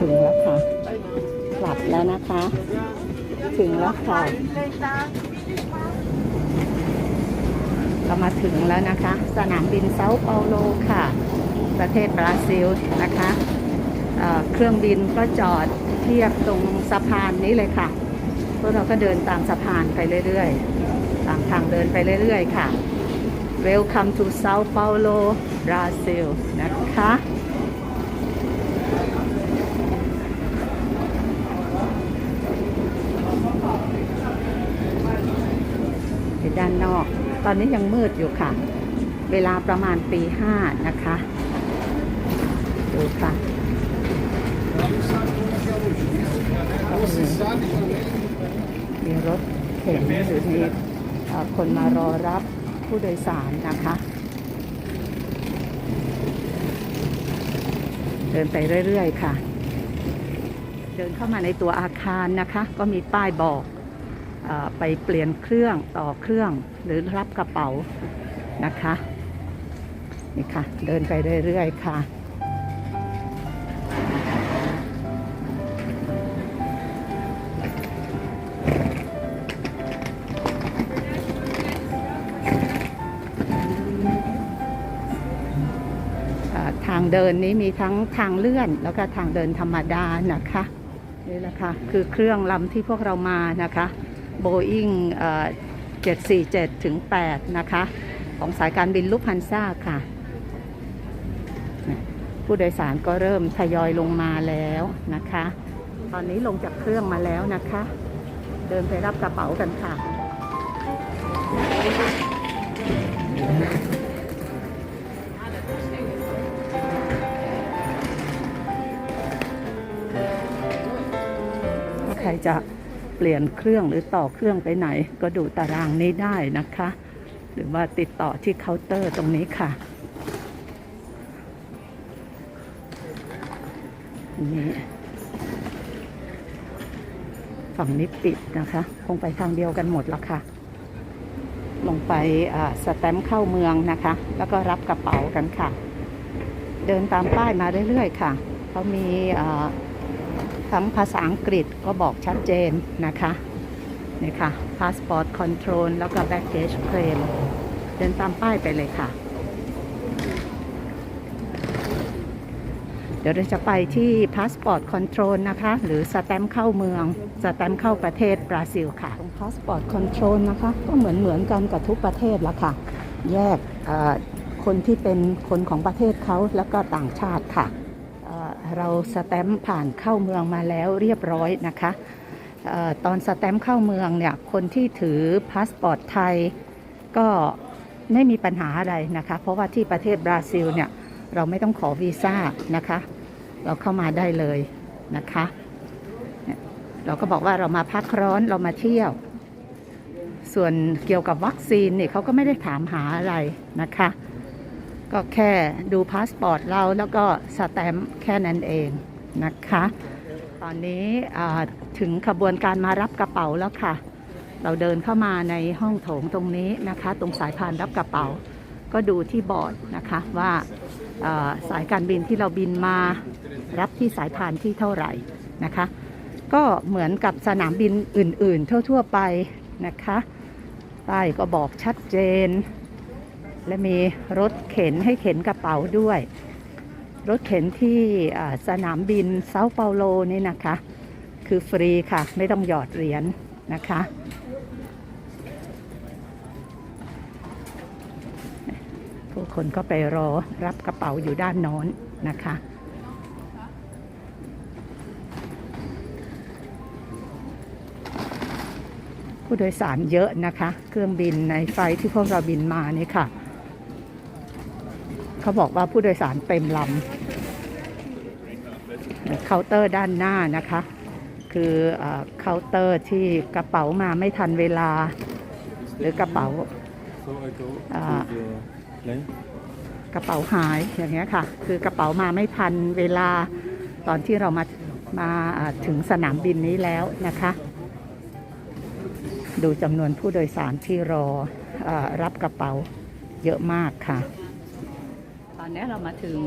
ถึงแล้วค่ะ กลับแล้วนะคะ ถึงแล้วค่ะ เรามาถึงแล้วนะคะ สนามบินเซาเปาโลค่ะ ประเทศบราซิลนะคะเเครื่องบินก็จอดเทียบตรงสะพานนี้เลยค่ะ พวกเราก็เดินตามสะพานไปเรื่อยๆ ตามทางเดินไปเรื่อยๆ ค่ะ Welcome to Sao Paulo Brazil นะคะ ด้านนอก ตอนนี้ยังมืดอยู่ค่ะ เวลาประมาณตีห้านะคะ ดูค่ะมีรถเข็นหรือมีคนมารอรับผู้โดยสารนะคะ เดินไปเรื่อย ๆ ค่ะ เดินเข้ามาในตัวอาคารนะคะ ก็มีป้ายบอก ไปเปลี่ยนเครื่องต่อเครื่องหรือรับกระเป๋านะคะนี่ค่ะ เดินไปเรื่อยๆค่ะทางเดินนี้มีทั้งทางเลื่อนแล้วก็ทางเดินธรรมดานะคะนี่แหละค่ะคือเครื่องลำที่พวกเรามานะคะ Boeing เอ่อ747ถึง8นะคะ ของสายการบินลุฟฮันซ่าค่ะ ผู้โดยสารก็เริ่มทยอยลงมาแล้วนะคะ ตอนนี้ลงจากเครื่องมาแล้วนะคะ เดินไปรับกระเป๋ากันค่ะใครจะ เปลี่ยนเครื่องหรือต่อเครื่องไปไหน ก็ดูตารางนี้ได้นะคะ หรือว่าติดต่อที่เคาน์เตอร์ตรงนี้ค่ะนี่ฝั่งนี้ปิดนะคะ คงไปทางเดียวกันหมดแล้วค่ะ ลงไปอ่าสแตมป์เข้าเมืองนะคะ แล้วก็รับกระเป๋ากันค่ะ เดินตามป้ายมาเรื่อยๆค่ะเขามีอ่า ทั้งภาษาอังกฤษก็บอกชัดเจนนะคะนี่ค่ะ Passport Control แล้วก็ Baggage Claim เดินตามป้ายไปเลยค่ะ เดี๋ยวเราจะไปที่ Passport Control นะคะ หรือสแตมเข้าเมือง สแตมเข้าประเทศบราซิลค่ะตรง Passport Control นะคะ ก็เหมือนเหมือนกันกับทุกประเทศละค่ะ แยกคนที่เป็นคนของประเทศเขาแล้วก็ต่างชาติค่ะ เราสแตมป์ผ่านเข้าเมืองมาแล้วเรียบร้อยนะคะออตอนสแตมป์เข้าเมืองเนี่ยคนที่ถือพาสปอร์ตไทยก็ไม่มีปัญหาอะไรนะคะ เพราะว่าที่ประเทศบราซิลเนี่ยเราไม่ต้องขอวีซ่านะคะ เราเข้ามาได้เลยนะคะ เราก็บอกว่าเรามาพักร้อนเรามาเที่ยว ส่วนเกี่ยวกับวัคซีนเนี่ยเขาก็ไม่ได้ถามหาอะไรนะคะ ก็แค่ดูพาสปอร์ตเราแล้วก็สแตมป์แค่นั้นเองนะคะ ตอนนี้ถึงขบวนการมารับกระเป๋าแล้วค่ะ เราเดินเข้ามาในห้องโถงตรงนี้นะคะ ตรงสายพานรับกระเป๋า ก็ดูที่บอร์ดนะคะว่าอ่าสายการบินที่เราบินมารับที่สายพานที่เท่าไหร่นะคะ ก็เหมือนกับสนามบินอื่นๆ ทั่วๆไปนะคะป้ายก็บอกชัดเจน และมีรถเข็นให้เข็นกระเป๋าด้วย รถเข็นที่สนามบินเซาเปาโลนี่นะคะ คือฟรีค่ะ ไม่ต้องหยอดเหรียญนะคะ ผู้คนก็ไปรอรับกระเป๋าอยู่ด้านโน้นนะคะผู้โดยสารเยอะนะคะ เครื่องบินในไฟที่พวกเราบินมานี่ค่ะ เขาบอกว่าผู้โดยสารเต็มลำเคาน์เตอร์ด้านหน้านะคะ คือเคาน์เตอร์ที่กระเป๋ามาไม่ทันเวลา หรือกระเป๋า So กระเป๋าหายอย่างเงี้ยค่ะ คือกระเป๋ามาไม่ทันเวลาตอนที่เรามามาถึงสนามบินนี้แล้วนะคะ ดูจำนวนผู้โดยสารที่รออรับกระเป๋าเยอะมากค่ะ นี้เรามาถึง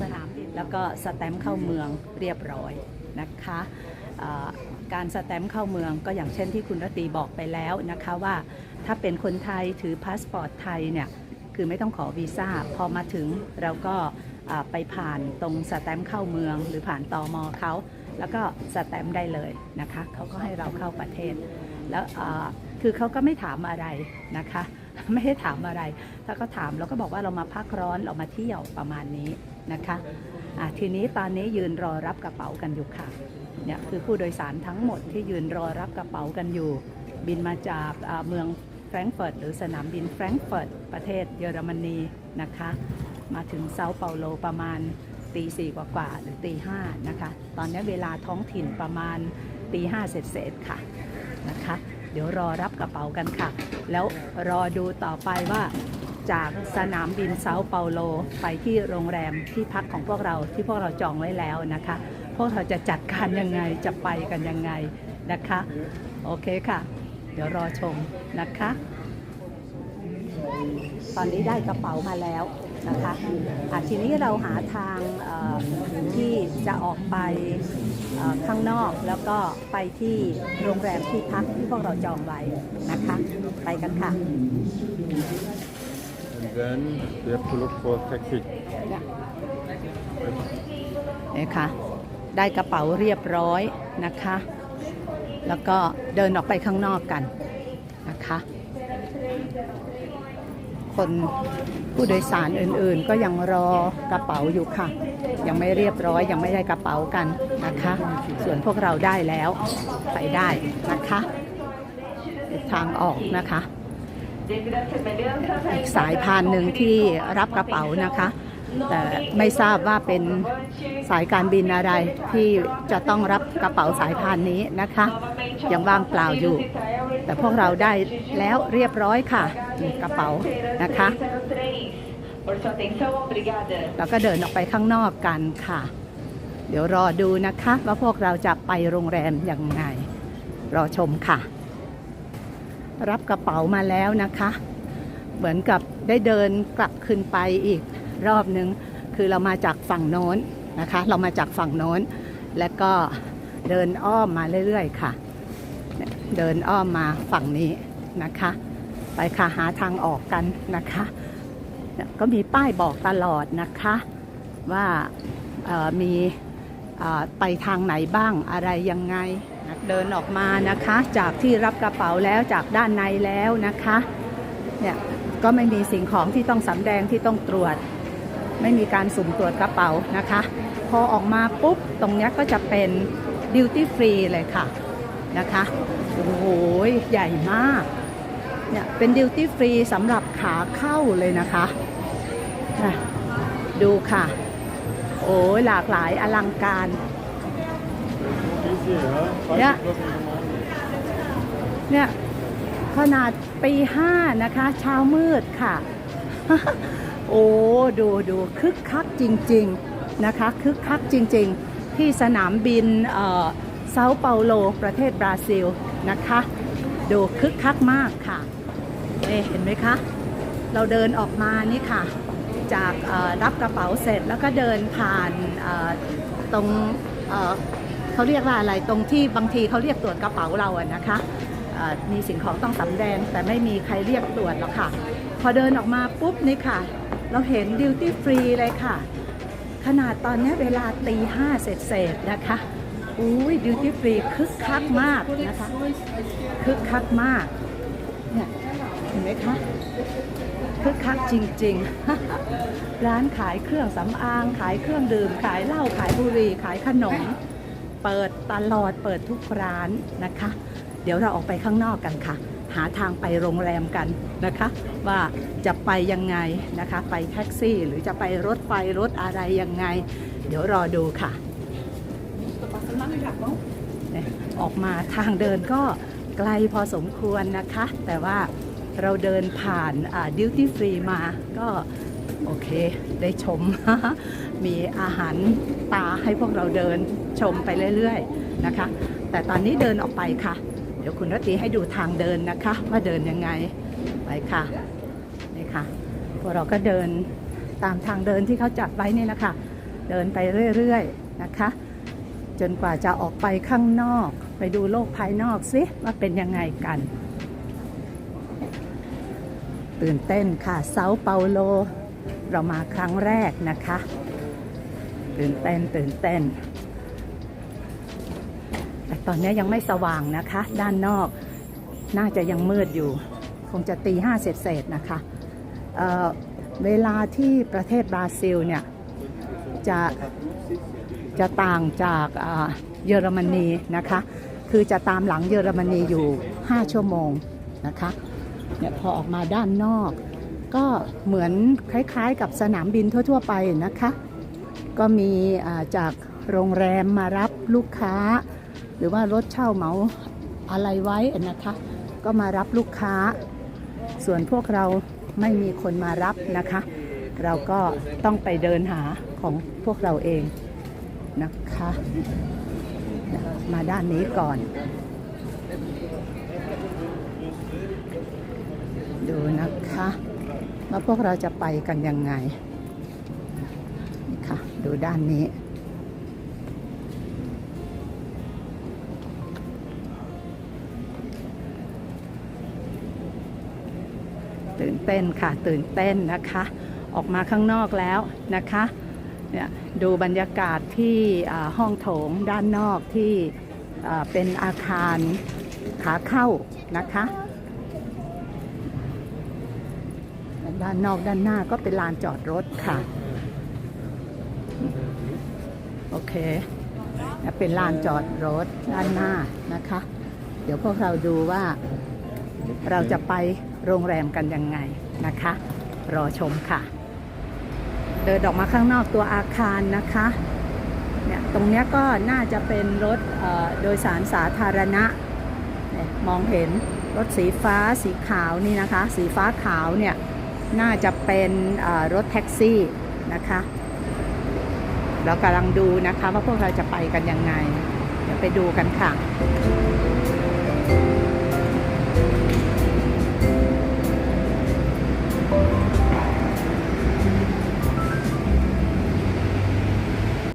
สนามบินแล้วก็สแตมป์เข้าเมืองเรียบร้อยนะคะการสแตมป์เข้าเมืองก็อย่างเช่นที่คุณรตีบอกไปแล้วนะคะว่าถ้าเป็นคนไทยถือพาสปอร์ตไทยเนี่ยคือไม่ต้องขอวีซ่าพอมาถึงเราก็ไปผ่านตรงสแตมป์เข้าเมือง หรือผ่านตอมอเขาแล้วก็สแตมป์ได้เลยนะคะเขาก็ให้เราเข้าประเทศ แล้วคือเขาก็ไม่ถามอะไรนะคะ ไม่ให้ถามอะไร ถ้าก็ถามเราก็บอกว่าเรามาพักร้อนเรามาเที่ยวประมาณนี้นะคะะทีนี้ตอนนี้ยืนรอรับกระเป๋ากันอยู่ค่ะเนี่ยคือผู้โดยสารทั้งหมดที่ยืนรอรับกระเป๋ากันอยู่ บินมาจากเมืองแฟรงก์เฟิร์ตหรือสนามบินแฟรงก์เฟิร์ตประเทศเยอรมนีนะคะ มาถึงเซาเปาโลประมาณตีสี่กว่าๆหรือตีห้านะคะ ตอนนี้เวลาท้องถิ่นประมาณตีห้าเศษๆค่ะนะคะ เดี๋ยวรอรับกระเป๋ากันค่ะ แล้วรอดูต่อไปว่าจากสนามบินเซาเปาโลไปที่โรงแรมที่พักของพวกเราที่พวกเราจองไว้แล้วนะคะ พวกเราจะจัดการยังไงจะไปกันยังไงนะคะ โอเคค่ะ เดี๋ยวรอชมนะคะ ตอนนี้ได้กระเป๋ามาแล้ว นะคะอะทีนี้เราหาทางเอ่อที่จะออกไปเอ่อข้างนอกแล้วก็ไปที่โรงแรมที่พักที่พวกเราจองไว้นะคะ ไปกันค่ะ and then we have to look for taxi นี่ค่ะได้กระเป๋าเรียบร้อยนะคะ แล้วก็เดินออกไปข้างนอกกันนะคะ คนผู้โดยสารอื่นๆ ก็ยังรอกระเป๋าอยู่ค่ะ ยังไม่เรียบร้อยยังไม่ได้กระเป๋ากันนะคะ ส่วนพวกเราได้แล้วไปได้นะคะทางออกนะคะ อีกสายพานหนึ่งที่รับกระเป๋านะคะ แต่ไม่ทราบว่าเป็นสายการบินอะไรที่จะต้องรับกระเป๋าสายพานนี้นะคะ ยังว่างเปล่าอยู่ แต่พวกเราได้แล้วเรียบร้อยค่ะกระเป๋านะคะ Por sua atenção, obrigada. แล้วก็เดินออกไปข้างนอกกันค่ะ เดี๋ยวรอดูนะคะว่าพวกเราจะไปโรงแรมยังไง รอชมค่ะ รับกระเป๋ามาแล้วนะคะ เหมือนกับได้เดินกลับขึ้นไปอีก รอบนึง คือเรามาจากฝั่งโน้นนะคะ เรามาจากฝั่งโน้น แล้วก็เดินอ้อมมาเรื่อยๆค่ะ เดินอ้อมมาฝั่งนี้นะคะ ไปค่ะหาทางออกกันนะคะ ก็มีป้ายบอกตลอดนะคะ ว่ามีไปทางไหนบ้างอะไรยังไงเดินออกมานะคะจากที่รับกระเป๋าแล้วจากด้านในแล้วนะคะเนี่ยก็ไม่มีสิ่งของที่ต้องสำแดงที่ต้องตรวจ ไม่มีการสุ่มตรวจกระเป๋านะคะ พอออกมาปุ๊บ ตรงนี้ก็จะเป็นดิวตี้ฟรีเลยค่ะนะคะโอ้โหใหญ่มากเนี่ยเป็นดิวตี้ฟรีสำหรับขาเข้าเลยนะคะดูค่ะ โอ้ยหลากหลายอลังการ easy huh Ja. Five o'clock in the morning. เนี่ยขนาดปีห้านะคะ เช้ามืดค่ะ โอ้ดูดูคึกคักจริงๆนะคะคึกคักจริงๆ ที่สนามบินเซาเปาโลประเทศบราซิลนะคะ ดูคึกคักมากค่ะเอเห็นไหมคะ เราเดินออกมานี่ค่ะ จากรับกระเป๋าเสร็จแล้วก็เดินผ่านตรงเเขาเรียกว่าอะไรตรงที่บางทีเขาเรียกตรวจกระเป๋าเราอะนะคะมีสิ่งของต้องสำแดงแต่ไม่มีใครเรียกตรวจหรอกค่ะ พอเดินออกมาปุ๊บนี่ค่ะ เราเห็นดิวตี้ฟรีเลยค่ะ ขนาดตอนนี้เวลาตีห้าเศษเศษๆนะคะอุ้ยดิวตี้ฟรีคึกคักมากนะคะคึกคักมากเนี่ยเห็นไหมคะคึกคักจริง ๆ ร้านขายเครื่องสำอาง ขายเครื่องดื่ม ขายเหล้าขายบุหรี่ขายขนม เปิดตลอดเปิดทุกร้านนะคะ เดี๋ยวเราออกไปข้างนอกกันค่ะ หาทางไปโรงแรมกันนะคะ ว่าจะไปยังไงนะคะ ไปแท็กซี่หรือจะไปรถไฟรถอะไรยังไง เดี๋ยวรอดูค่ะ ออกมาทางเดินก็ไกลพอสมควรนะคะ แต่ว่าเราเดินผ่านดิวตี้ฟรีมาก็โอเค ได้ชม มีอาหารตาให้พวกเราเดินชมไปเรื่อยๆนะคะ แต่ตอนนี้เดินออกไปค่ะ เดี๋ยวคุณรตตีให้ดูทางเดินนะคะ ว่าเดินยังไงไปค่ะนี่ค่ะพวกเราก็เดินตามทางเดินที่เขาจัดไว้นี่นะคะเดินไปเรื่อยๆนะคะ จนกว่าจะออกไปข้างนอก ไปดูโลกภายนอกสิว่าเป็นยังไงกัน ตื่นเต้นค่ะเซาเปาโล เรามาครั้งแรกนะคะ ตื่นเต้นตื่นเต้น ตอนนี้ยังไม่สว่างนะคะ ด้านนอกน่าจะยังมืดอยู่ คงจะตีห้าเศษๆนะคะเเวลาที่ประเทศบราซิลเนี่ยจะจะต่างจากเยอรมนีนะคะ คือจะตามหลังเยอรมนีอยู่ 5 ชั่วโมงนะคะเนี่ยพอออกมาด้านนอก ก็เหมือนคล้ายๆ กับสนามบินทั่ว ๆ ไปนะคะ ก็มีจากโรงแรมมารับลูกค้า หรือว่ารถเช่าเหมาอะไรไว้นะคะ ก็มารับลูกค้า ส่วนพวกเราไม่มีคนมารับนะคะ เราก็ต้องไปเดินหาของพวกเราเองนะคะ มาด้านนี้ก่อน ดูนะคะว่าพวกเราจะไปกันยังไงค่ะดูด้านนี้ ตื่นเต้นค่ะ ตื่นเต้นนะคะ ออกมาข้างนอกแล้วนะคะเนี่ยดูบรรยากาศที่ห้องโถงด้านนอกที่เป็นอาคารขาเข้านะคะ ด้านนอกด้านหน้าก็เป็นลานจอดรถค่ะ โอเค เป็นลานจอดรถด้านหน้านะคะ เดี๋ยวพวกเราดูว่าเราจะไป โรงแรมกันยังไงนะคะ รอชมค่ะ เดินออกมาข้างนอกตัวอาคารนะคะเนี่ยตรงนี้ก็น่าจะเป็นรถโดยสารสาธารณะ มองเห็นรถสีฟ้าสีขาวนี่นะคะ สีฟ้าขาวเนี่ยน่าจะเป็นรถแท็กซี่นะคะเรากำลังดูนะคะว่าพวกเราจะไปกันยังไง เดี๋ยวไปดูกันค่ะ